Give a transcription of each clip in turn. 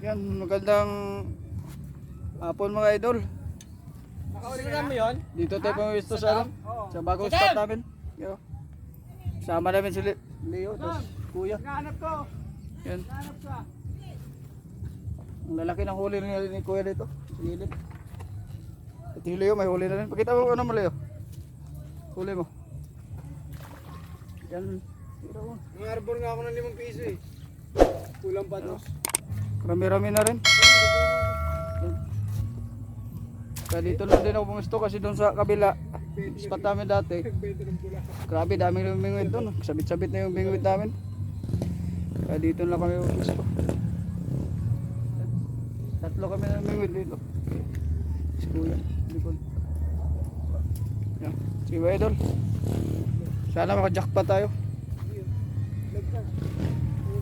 Yan, magandang hapon mga idol. Nakauligan mo yun? Dito tayo pumisto sa, ano, Oo. sa bagong spot namin. Yo. Sama namin si Le- Leo, tapos Kuya. Nahanap ko. Yan. Nahanap ka. Ang lalaki ng huli ni, ni Kuya dito. Sa gilid. At yung Leo, may huli na rin. Pakita mo ano mo Leo. Huli mo. Yan. Tira mo. Ang arbor nga ako ng limang piso eh. Kulang pa dos. Rami-rami na rin. Kaya dito lang din ako pumisto kasi doon sa kabila. Spot namin dati. Grabe, daming lumingwit doon. Sabit-sabit na yung bingwit namin. Kaya dito lang kami gusto. Tatlo kami na bingwit dito. Si Kuya, likod. Yan. Sige ba, idol? Sana makajackpot tayo.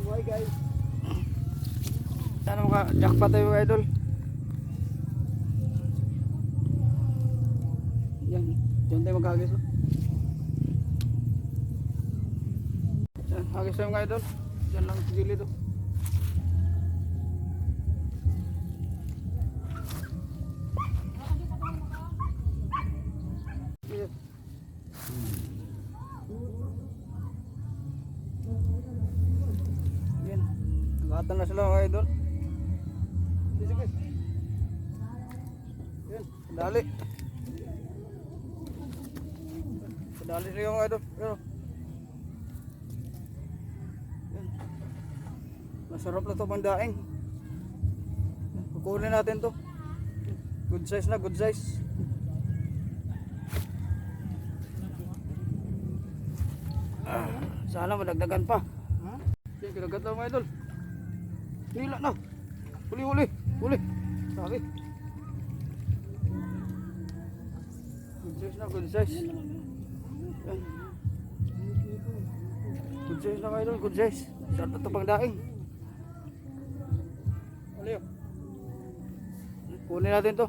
Mo guys. Sana makajackpot tayo, idol. Yan. Diyan tayo maghagis. oh. Yan, hagis tayo mga idol. Diyan lang sa gilid. oh. Yan. Nagatan na sila mga idol. Sige. Yan, dali. Dali na yung idol. Yan. Yan. Masarap na to mandaing. Kukunin natin to. Good size na, good size. Ah, sana madagdagan pa. Ha? Yan, kinagat na mga idol. Nila na. Huli, Huli. Sabi. Good size na, good size. Yan. Good size na mga idol, good size. Sarap na ito pang daing. Huli yun. Kunin natin to.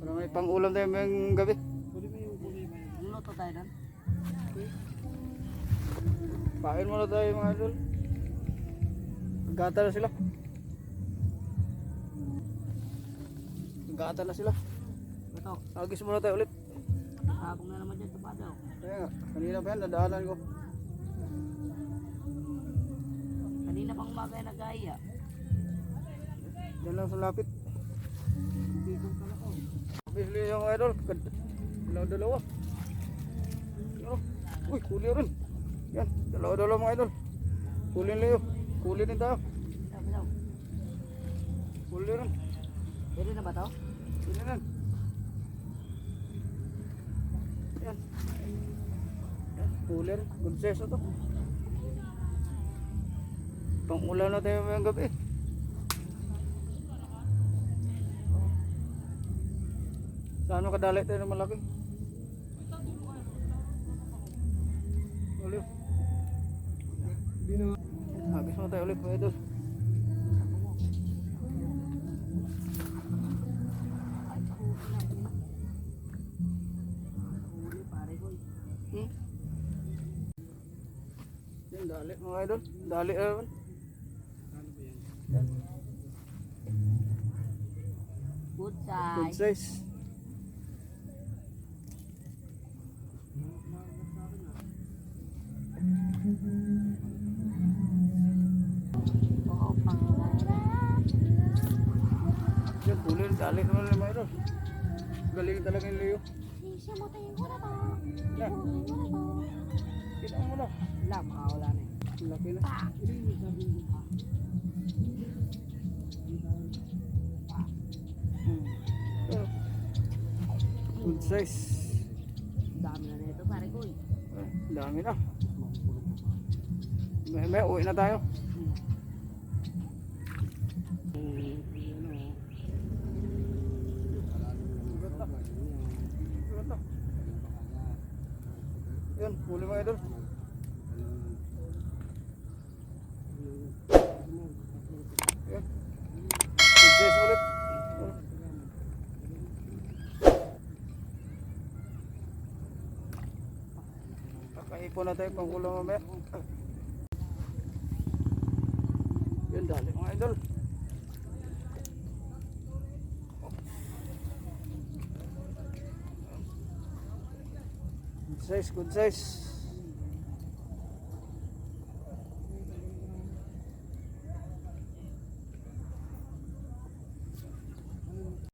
Para may pang ulam tayo ngayong gabi. Luto tayo doon. Pain muna tayo mga idol. Gata na sila. Gata na sila. Ito. Agis muna tayo ulit. Nakakong na naman dyan sa padaw. Kaya nga, kanina pa yan, nadaanan ko. Kanina pang umaga yung nag-aaya. Diyan lang sa lapit. Bisli yung idol. Kad- Dalawa dalawa. Ano? Uy, huli rin. Yan, dalawa dalawa mga idol. Huli Leo. Huli din tayo. Daw. Huli rin. Pwede na ba to? Huli rin. Yan. Yan, rin. Good na to. Pang ulan na tayo ngayong gabi. Saan makadali tayo ng malaki? Ulit. Habis mo tayo ulit mga idol. Dali mga idol. Dali naman. Good Good size. size. Yan, huli. Dali naman mga idol. Galing talaga yung Leo. Kita mo na. Wala, makawala na eh. Ang Laki na. Good size. Dami na nito pare ko eh. Ah, Dami na. May, may, uwi na tayo. Bigat na. Bigat na. Yan, huli mga idol. Ulit. Kakaipon na tayo pang ulam mamaya. Yan, dali mga idol. Size, good size.